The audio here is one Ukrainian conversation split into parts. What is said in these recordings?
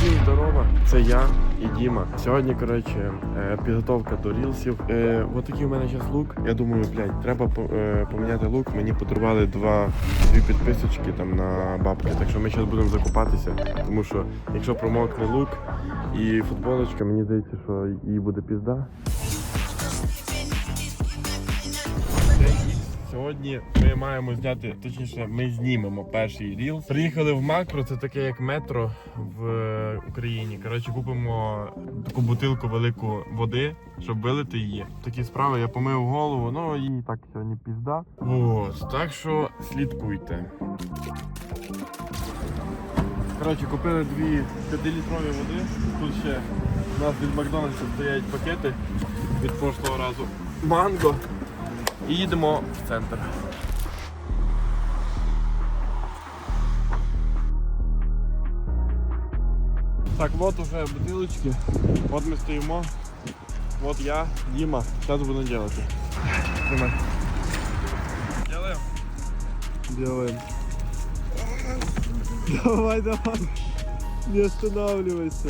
Всім здорово, це я і Діма. Сьогодні, коротше, е, підготовка до рілсів. Ось такий у мене зараз лук. Я думаю, блядь, треба е, поміняти лук. Мені подарували два дві підписочки там на бабки. Так що ми зараз будемо закупатися. Тому що якщо промокне лук і футболочка, мені здається, що їй буде пізда. Сьогодні ми маємо зняти, точніше, ми знімемо перший ріл. Приїхали в макро, це таке як метро в е, Україні. Коротше, купимо таку бутилку велику води, щоб вилити її. Такі справи, я помив голову, ну і так сьогодні пізда. От, так що слідкуйте. Коротше, купили дві 5-літрові води. Тут ще у нас від Макдональдса стоять пакети від прошлого разу. Манго. І їдемо в центр. Так, от уже бутилочки. От ми стоїмо. От я, Діма. Зараз будемо робити. Тримай. Делаем. Делаем. Давай, давай. Не останавливайся.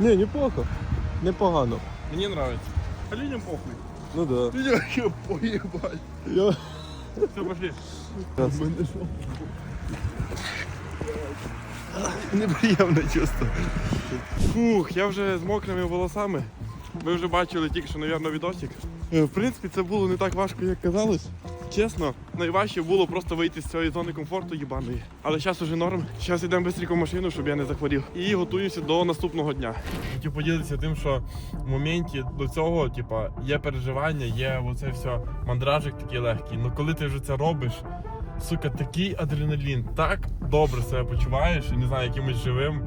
Не, неплохо. Непогано. Мені нравится. А людям похуй. Ну да. Людям вообще поебать. Я... Все, пошли. Неприємне чувство. Фух, я вже з мокрими волосами. Ви вже бачили тільки що, мабуть, відосик. Е, В принципі, це було не так важко, як казалось. Чесно, найважче було просто вийти з цієї зони комфорту їбаної. Але зараз уже норм. Зараз йдемо швидко в машину, щоб я не захворів. І готуюся до наступного дня. Хотів поділитися тим, що в моменті до цього, типа, є переживання, є оце все мандражик такий легкий. Ну коли ти вже це робиш, сука, такий адреналін, так добре себе почуваєш і не знаю, якимось живим.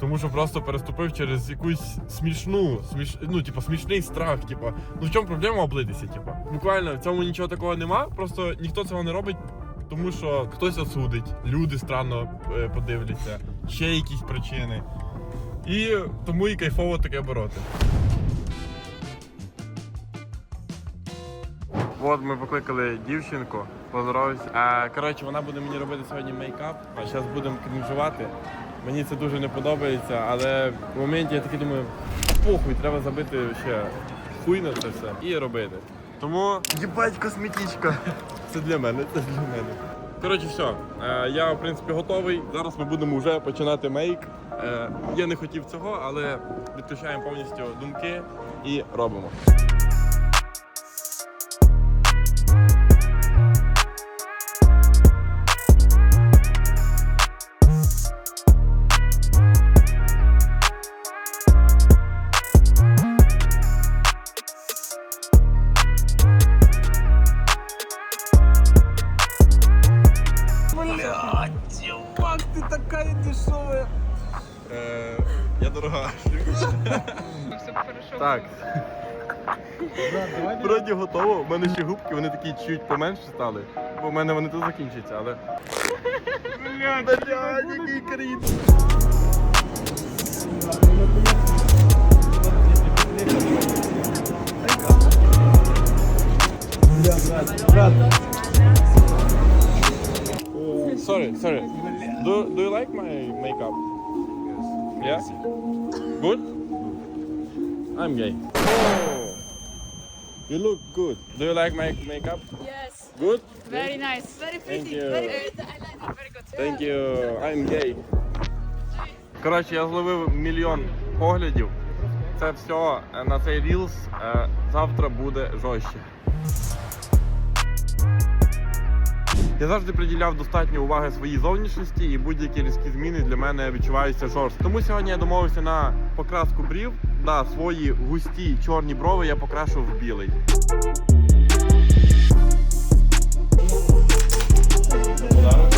Тому що просто переступив через якусь смішну, сміш... ну, типу, смішний страх. Типу, ну в чому проблема облитися? Типу, буквально в цьому нічого такого нема. Просто ніхто цього не робить, тому що хтось осудить, люди странно е, подивляться, ще якісь причини. І тому і кайфово таке бороти. От ми покликали дівчинку, поздоровався. А коротше, вона буде мені робити сьогодні мейкап, а зараз будемо крінжувати. Мені це дуже не подобається, але в моменті я такий думаю, похуй, треба забити ще хуй на це все і робити. Тому їбать косметичка. Це для мене, це для мене. Коротше, все. Я в принципі готовий. Зараз ми будемо вже починати мейк. Е, я не хотів цього, але відключаємо повністю думки і робимо. Я дорога. Так, вроді готово. У мене ще губки, вони такі чуть поменше стали. Бо в мене вони тут закінчаться, але. Блядь, блядь, який кріт. Sorry, sorry. Do, do you like my makeup? Yes. Yeah? Good? I'm gay. Oh. You look good. Do you like my makeup? Yes, Good? very nice. Very Thank pretty. you. Very good. I like it. Very good. Thank you. I'm gay. Коротше, я зловив мільйон поглядів. Це все е, на цей рілс е, завтра буде жорстче. Я завжди приділяв достатньо уваги своїй зовнішності і будь-які різкі зміни для мене відчуваються жорстко. Тому сьогодні я домовився на покраску брів. Да, свої густі чорні брови я покрашу в білий. Так,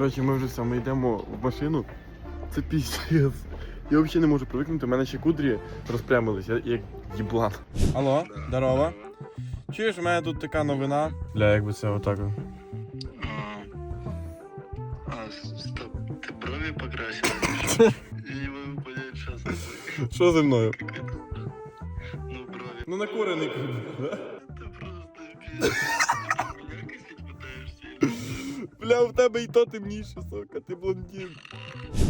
Коротше, ми вже все, ми йдемо в машину. Це піздець. Я взагалі не можу привикнути, у мене ще кудрі розпрямилися, я як їблан. Алло, здорово. Чуєш, у мене тут така новина. Бля, якби це отак. А, стоп, ты брови покрасил? Я не могу понять сейчас. Що зі мною? Как это? Ну, брови. Ну накурений. Это просто пиздец. Выкосить пытаешься или что? Бля, в тебе і то темніше, сука, ти блондин.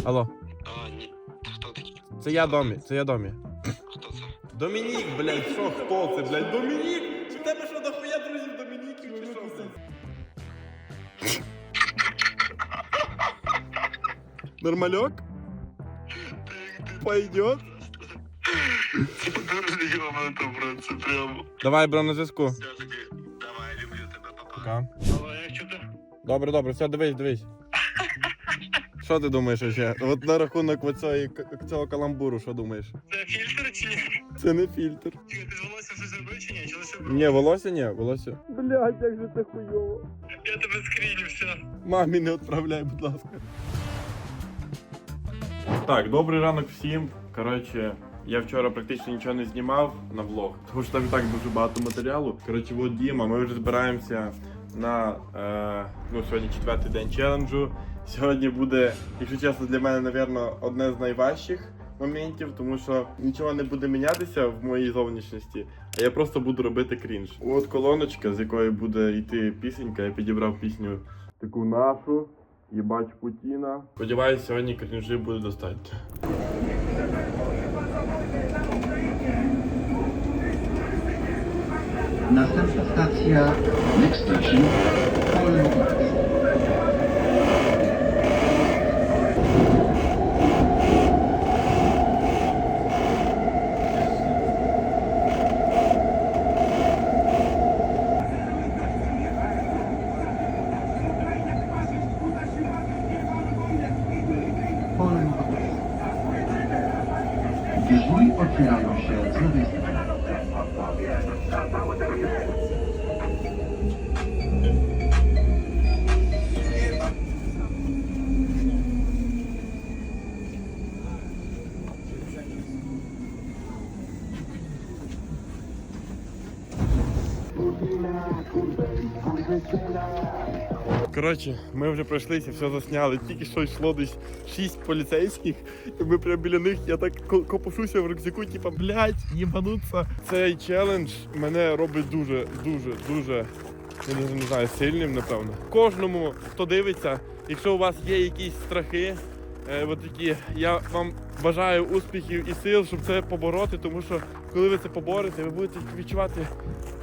Алло, А, нет. Кто такие? це я домі, це я домі. Кто это? Домінік, блядь, що хто це, блядь? Домінік? Чи в тебе що дохуя друзів Домініків чи що? Нормальок? Пойдет? Ёбаный это, братцы, прям. Давай, бро, на зв'язку. Все-таки, давай, люблю тебя, папа. Пока. Добре, добре, все, дивись, дивись. Що ти думаєш ще? От на рахунок оцього, цього каламбуру, що думаєш? Це фільтр чи ні? Це не фільтр. Ти волосся все зробив чи ні? Чи лише Ні, волосся ні, волосся. Блядь, як же це хуйово. Я тебе скріню, все. Мамі не відправляй, будь ласка. Так, добрий ранок всім. Коротше, я вчора практично нічого не знімав на влог, тому що там і так дуже багато матеріалу. Коротше, от Діма, ми вже збираємося на е, ну, сьогодні четвертий день челенджу. Сьогодні буде, якщо чесно, для мене, напевно, одне з найважчих моментів, тому що нічого не буде мінятися в моїй зовнішності, а я просто буду робити крінж. От колоночка, з якої буде йти пісенька, я підібрав пісню таку нашу. Єбать Путіна. Сподіваюсь, сьогодні крінжі буде достатньо. Następna stacja Next Station Polnowice. Коротше, ми вже пройшлися, все засняли. Тільки що йшло десь шість поліцейських, і ми прямо біля них, я так ко- копошуся в рюкзаку, типа, блядь, їбануться. Цей челендж мене робить дуже, дуже, дуже, я не знаю, сильним, напевно. Кожному, хто дивиться, якщо у вас є якісь страхи, е, от такі, я вам бажаю успіхів і сил, щоб це побороти, тому що коли ви це поборете, ви будете відчувати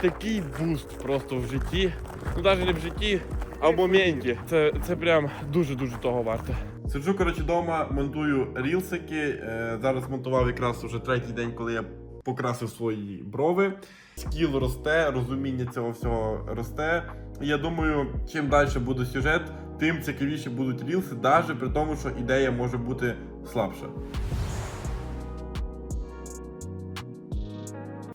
такий буст просто в житті. Ну навіть не в житті, а в моменті. Це, це прям дуже-дуже того варте. Сиджу, коротше, вдома, монтую рілсики. Е, зараз монтував якраз уже третій день, коли я покрасив свої брови. Скіл росте, розуміння цього всього росте. І я думаю, чим далі буде сюжет, тим цікавіші будуть рілси, навіть при тому, що ідея може бути слабша.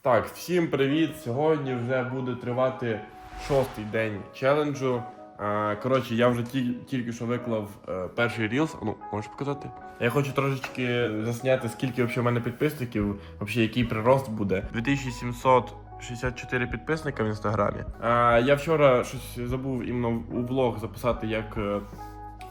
Так, всім привіт! Сьогодні вже буде тривати шостий день челенджу. Е, Коротше, я вже ті- тільки що виклав е, перший рілс. Ну, можеш показати? Я хочу трошечки засняти, скільки в мене підписників, взагалі який прирост буде. 2764 підписника в інстаграмі. Е, я вчора щось забув іменно у влог записати, як.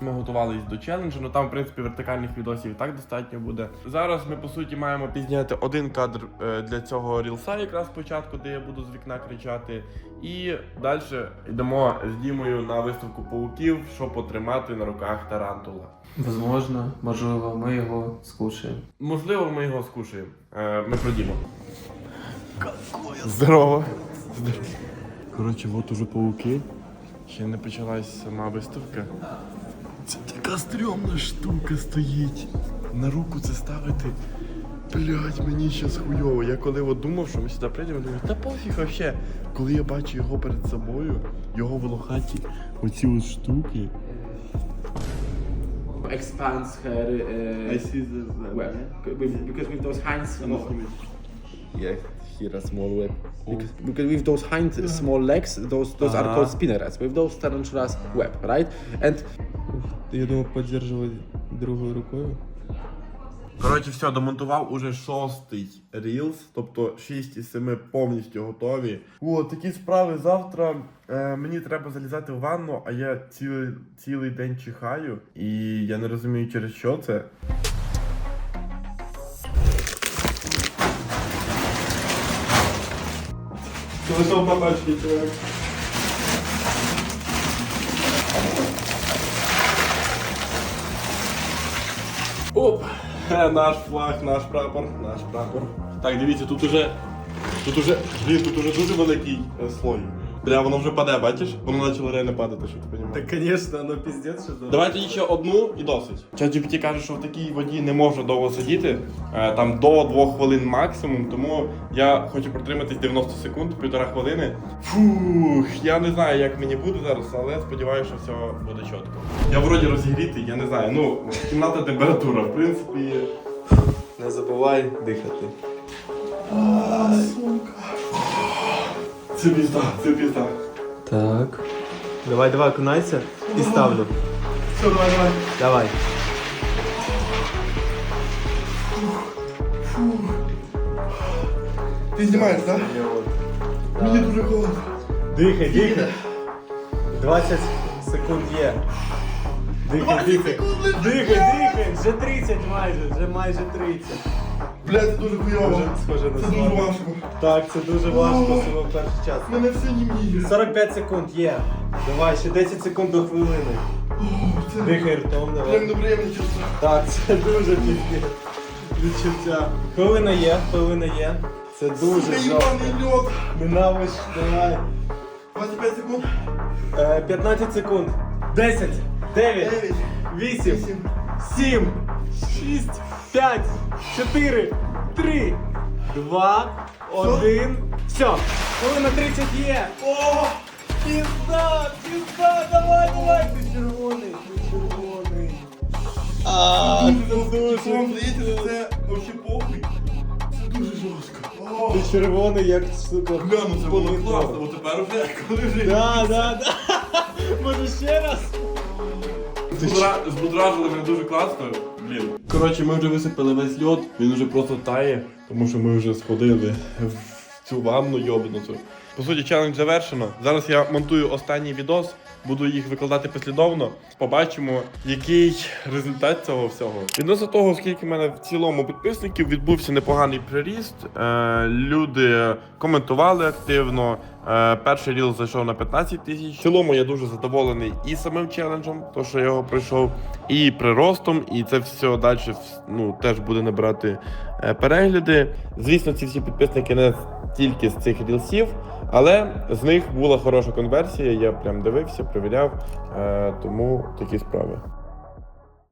Ми готувалися до челенджу, ну там, в принципі, вертикальних відосів і так достатньо буде. Зараз ми по суті маємо пізняти один кадр е, для цього рілса, якраз спочатку, де я буду з вікна кричати. І далі йдемо з Дімою на виставку пауків, щоб потримати на руках тарантула. Возможно, можливо, ми його скушаємо. Можливо, ми його скушаємо. Е, ми про Діму. Здорово. Коротше, от уже пауки. Ще не почалась сама виставка. Це така стрьомна штука стоїть. На руку це ставити. Блять, мені щас хуйово. Я коли от думав, що ми сюди прийдемо, думаю, та пофіг вообще. Коли я бачу його перед собою, його волохаті, оці от штуки. expands her uh, see the web with, because with those small, Yeah, here a small web. Because, because with those hind small legs, those those are Ah. called spinnerets. With those tarantulas web, right? And я думал, поддерживать другой рукой. Коротше, все, домонтував уже шостий рілс, тобто 6 із 7 повністю готові. О, такі справи завтра. Е, мені треба залізати в ванну, а я цілий, цілий день чихаю, і я не розумію, через що це. Залишив папачки, чоловік. Оп! Наш флаг, наш прапор, наш прапор. Так, дивіться, тут уже. Тут уже. Блін, тут уже дуже великий е, слой. Бля, воно вже паде, бачиш? Воно почало реально падати, щоб ти розумів. конечно, оно пиздец, что Давайте ще одну і досить. ChatGPT каже, що в такій воді не можна довго сидіти, е, там до 2 хвилин максимум, тому я хочу протриматись 90 секунд, півтора хвилини. Фух, я не знаю, як мені буде зараз, але сподіваюся, що все буде чітко. Я вроді розігрітий, я не знаю. Ну, кімната температура, в принципі. Не забывай дыхать. Це пізда, це пізда. Так. Давай, давай, окунайся и ставлю. Все, давай, давай. Давай. Ти знімаєш, так? Мені дуже холодно. Дихай, дихай. 20 секунд є. Дихай, дихай. Дихай, дихай. Вже 30 майже, вже майже 30. Бля, це дуже хуйово. Дуже схоже на Це дуже важко. Так, це дуже важко, саме в перший час. Мене все німіє. 45 секунд є. Давай, ще 10 секунд до хвилини. Дихай ртом, Прям давай. неприємне чувство. Так, це дуже пізне відчуття. Хвилина є, хвилина є. Це дуже Це жорстко. їбаний. Ненавиш, давай. 25 секунд. Е, 15 секунд. 10, 9, 9, 8, 8. 7, 6, 5, 4, 3, 2, 1. Все, хвилина 30 є. О, пізда, пізда, давай, давай. Ти червоний, ти червоний. А, це дуже. це вообще похуй. Це дуже жорстко. Ти червоний, як сука. Бля, ну це було класно, бо тепер вже коли вже Да, да, да. Може ще раз? Збудра- збудражили мене дуже класно. Блін. Коротше, ми вже висипали весь льод, він вже просто тає, тому що ми вже сходили в цю ванну йобнуту. По суті, челендж завершено. Зараз я монтую останній відос, буду їх викладати послідовно. Побачимо, який результат цього всього. Відносно того, скільки в мене в цілому підписників відбувся непоганий приріст. Е, люди коментували активно. Е, перший ріл зайшов на 15 тисяч. В цілому я дуже задоволений і самим челенджем, то що я його пройшов, і приростом, і це все далі ну, теж буде набирати е, перегляди. Звісно, ці всі підписники не тільки з цих рілсів, але з них була хороша конверсія. Я прям дивився, перевіряв, е, тому такі справи.